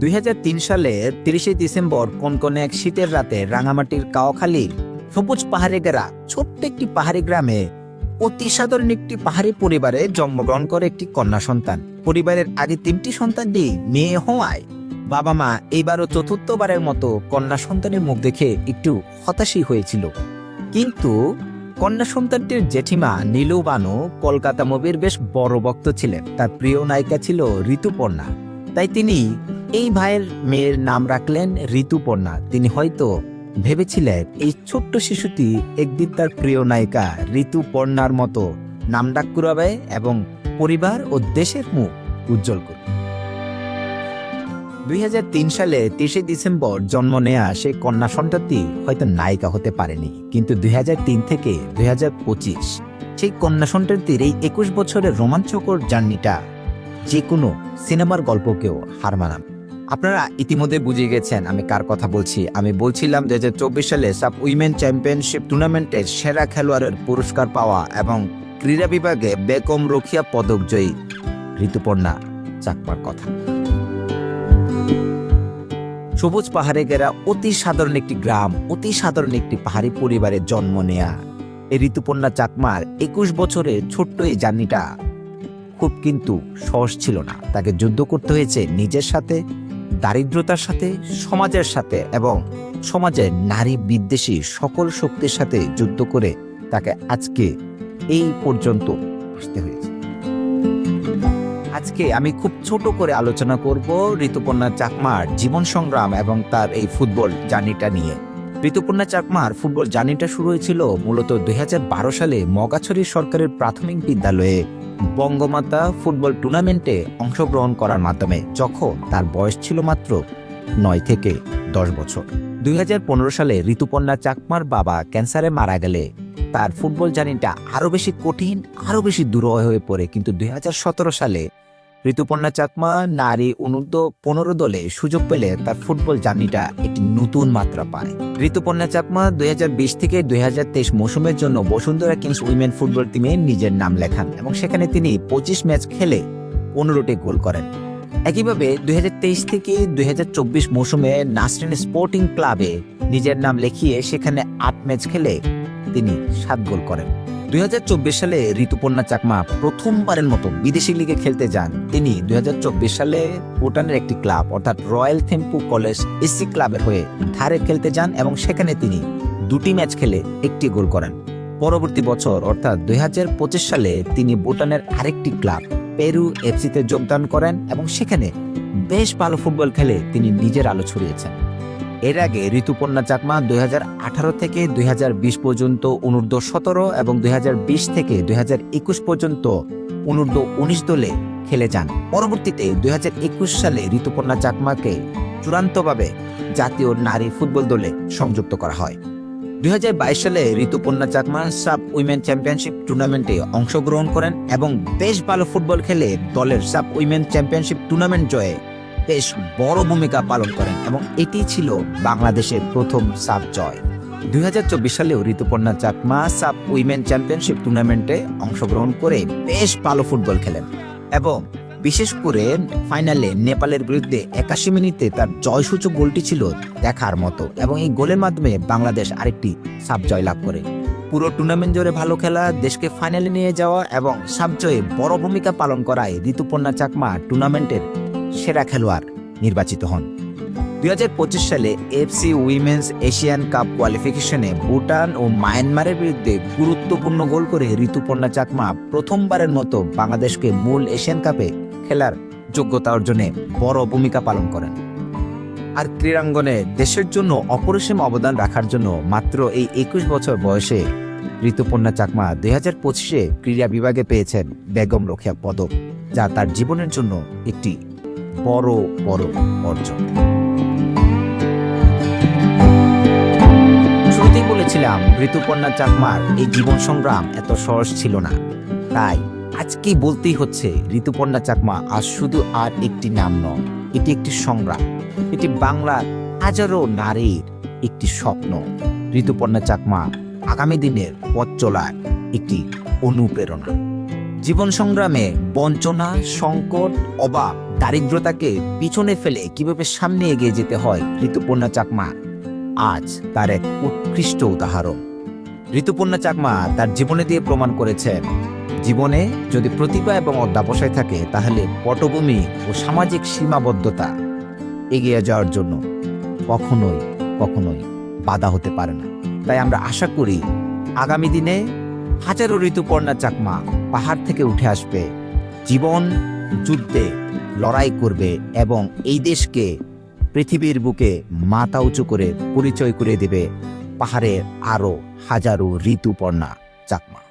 দুই হাজার তিন সালে তিরিশে ডিসেম্বর কনকনে এক শীতের রাতে রাঙামাটির কাওয়াখালীর সবুজ পাহাড়ে গেরা ছোট্ট একটি পাহাড়ি গ্রামে অতি সাধারণ একটি পাহাড়ি পরিবারে জন্মগ্রহণ করে একটি কন্যা সন্তান। পরিবারের আগে তিনটি সন্তানটি মেয়ে হওয়ায় বাবা মা এইবারও চতুর্থবারের মতো কন্যা সন্তানের মুখ দেখে একটু হতাশই হয়েছিল। কিন্তু কন্যা সন্তানটির জেঠিমা নীলু বানু কলকাতা মুভির বেশ বড় ভক্ত ছিলেন। তার প্রিয় নায়িকা ছিল ঋতুপর্ণা। তাই তিনি এই ভাইয়ের মেয়ের নাম রাখলেন ঋতুপর্ণা। তিনি হয়তো ভেবেছিলেন এই ছোট্ট শিশুটি একদিন তার প্রিয় নায়িকা ঋতুপর্ণার মতো নাম ডাক কুড়াবে এবং পরিবার ও দেশের মুখ উজ্জ্বল করবে। দুই হাজার তিন সালে তেইশে ডিসেম্বর জন্ম নেয়া সেই কন্যা সন্তানটি হয়তো নায়িকা হতে পারেনি, কিন্তু দুই হাজার তিন থেকে দুই হাজার পঁচিশ সেই কন্যা সন্তানটির এই একুশ বছরের রোমাঞ্চকর জার্নিটা যে কোনো সিনেমার গল্পকেও হার মানান আপনারা ইতিমধ্যে বুঝে গেছেন আমি কার কথা বলছি। আমি বলছিলাম দু হাজার চব্বিশ সালে সাব উইমেন চ্যাম্পিয়নশিপ টুর্নামেন্টের সেরা খেলোয়াড়ের পুরস্কার পাওয়া এবং ক্রীড়া বিভাগে বেকম রখিয়া পদক জয়ী ঋতুপর্ণা চাকমার কথা। সবুজ পাহাড়ে ঘেরা অতি সাধারণ একটি গ্রাম, অতি সাধারণ একটি পাহাড়ি পরিবারের জন্ম নেয়া। এই ঋতুপর্ণা চাকমার একুশ বছরের ছোট্ট এই জার্নিটা খুব কিন্তু সহজ ছিল না। তাকে যুদ্ধ করতে হয়েছে নিজের সাথে দারিদ্রতার সাথে, সমাজের সাথে এবং সমাজের নারী বিদ্বেষী সকল শক্তির সাথে যুদ্ধ করে তাকে আজকে এই পর্যন্ত আসতে হয়েছে। আজকে আমি খুব ছোট করে আলোচনা করব ঋতুপর্ণা চাকমার জীবন সংগ্রাম এবং তার এই ফুটবল জার্নিটা নিয়ে। ঋতুপর্ণা চাকমার ফুটবল জার্নিটা শুরু হয়েছিল মূলত দুই হাজার বারো সালে মগাছড়ি সরকারের প্রাথমিক বিদ্যালয়ে। বঙ্গমাতা ফুটবল টুর্নামেন্টে অংশগ্রহণ করার মাধ্যমে যখন তার বয়স ছিল মাত্র নয় থেকে দশ বছর। দুই হাজার পনেরো সালে ঋতুপর্ণা চাকমার বাবা ক্যান্সারে মারা গেলে তার ফুটবল জার্নিটা আরও বেশি কঠিন আরও বেশি দূর হয়ে পড়ে। কিন্তু দুই হাজার সতেরো সালে ঋতুপর্ণা চাকমা, নারী অনূর্ধ্ব পনেরো দলে সুযোগ পেলে তার ফুটবল জার্নিটা একটি নতুন মাত্রা পায়। ঋতুপর্ণা চাকমা দুই থেকে দুই মৌসুমের জন্য বসুন্ধরা কিংস উইমেন ফুটবল টিমে নিজের নাম লেখান এবং সেখানে তিনি পঁচিশ ম্যাচ খেলে পনেরোটি গোল করেন। একইভাবে দুই হাজার তেইশ থেকে দুই হাজার চব্বিশ মৌসুমে নাসরিন স্পোর্টিং ক্লাবে নিজের নাম লিখিয়ে সেখানে আট ম্যাচ খেলে তিনি সাত গোল করেন। দুই সালে ঋতুপর্ণা চাকমা প্রথমবারের মতো বিদেশি লিগে খেলতে যান। তিনি দুই সালে ভুটানের একটি ক্লাব, অর্থাৎ রয়্যাল থেম্পু কলেজ এসি ক্লাবের হয়ে ধারে খেলতে যান এবং সেখানে তিনি দুটি ম্যাচ খেলে একটি গোল করেন। পরবর্তী বছর, অর্থাৎ দুই হাজার পঁচিশ সালে তিনি ভুটানের আরেকটি ক্লাব, পেরু এফসিতে যোগদান করেন এবং সেখানে বেশ ভালো ফুটবল খেলে তিনি নিজের আলো ছড়িয়েছেন। এর আগে ঋতুপর্ণা চাকমা দুই থেকে দুই হাজার বিশ পর্যন্ত অনূর্ধ্ব সতেরো এবং দু হাজার বিশ থেকে দু হাজার একুশ পর্যন্ত অনূর্ধ্ব উনিশ দলে খেলে যান। পরবর্তীতে দু হাজার একুশ সালে ঋতুপর্ণা চাকমাকে চূড়ান্তভাবে জাতীয় নারী ফুটবল দলে সংযুক্ত করা হয়। দুই হাজার বাইশ সালে Rituparna Chakma SAFF women championship টুর্নামেন্টে অংশগ্রহণ করেন এবং বেশ ভালো ফুটবল খেলে দলের সাব উইমেন চ্যাম্পিয়নশিপ টুর্নামেন্ট জয়ে বেশ বড় ভূমিকা পালন করেন এবং এটি ছিল বাংলাদেশের প্রথম সাব জয়। দুই হাজার চব্বিশ সালেও Rituparna Chakma SAFF women championship টুর্নামেন্টে অংশগ্রহণ করে বেশ ভালো ফুটবল খেলেন এবং বিশেষ করে ফাইনালে নেপালের বিরুদ্ধে একাশি মিনিটে তার জয়সূচক গোলটি ছিল দেখার মতো এবং এই গোলের মাধ্যমে বাংলাদেশ আরেকটি সাব জয় লাভ করে। পুরো টুর্নামেন্ট জুড়ে ভালো খেলা, দেশকে ফাইনালে নিয়ে যাওয়া এবং সাব জয়ে বড় ভূমিকা পালন করায় ঋতুপর্ণা চাকমা টুর্নামেন্টের সেরা খেলোয়াড় নির্বাচিত হন। দুই হাজার পঁচিশ সালে এফসি উইমেন্স এশিয়ান কাপ কোয়ালিফিকেশনে ভুটান ও মায়ানমারের বিরুদ্ধে গুরুত্বপূর্ণ গোল করে ঋতুপর্ণা চাকমা প্রথমবারের মতো বাংলাদেশকে মূল এশিয়ান কাপে খেলার যোগ্যতা অর্জনে বড় ভূমিকা পালন করেন। আর ক্রীড়াঙ্গনে দেশের জন্য অপরিসীম অবদান রাখার জন্য মাত্র এই একুশ বছর বয়সে ঋতুপর্ণা চাকমা দুই হাজার পঁচিশে ক্রীড়া বিভাগে পেয়েছেন বেগম রক্ষা পদক, যা তার জীবনের জন্য একটি বড় বড় অর্জন। শুরুতেই বলেছিলাম, ঋতুপর্ণা চাকমার এই জীবন সংগ্রাম এত সহজ ছিল না। তাই আজকেই বলতেই হচ্ছে, ঋতুপর্ণা চাকমা আজ শুধু আর একটি নাম নয়, এটি একটি সংগ্রাম। এটি বাংলার হাজারো নারীর একটি স্বপ্ন। ঋতুপর্ণা চাকমা আগামী দিনের পথ চলার একটি অনুপ্রেরণা। জীবন সংগ্রামে বঞ্চনা, সংকট অভাব দারিদ্রতাকে পিছনে ফেলে কীভাবে সামনে এগিয়ে যেতে হয় ঋতুপর্ণা চাকমা? আজ তার এক উৎকৃষ্ট উদাহরণ। ঋতুপর্ণা চাকমা তার জীবনে দিয়ে প্রমাণ করেছেন, জীবনে যদি প্রতিভা এবং অধ্যাবসায় থাকে, তাহলে পটভূমি ও সামাজিক সীমাবদ্ধতা এগিয়ে যাওয়ার জন্য কখনোই কখনোই বাধা হতে পারে না। তাই আমরা আশা করি আগামী দিনে হাজারো ঋতুপর্ণা চাকমা পাহাড় থেকে উঠে আসবে। জীবন যুদ্ধে লড়াই করবে এবং এই দেশকে পৃথিবীর বুকে মাথা উঁচু করে পরিচয় করে দেবে পাহাড়ের আরও হাজারো ঋতুপর্ণা চাকমা।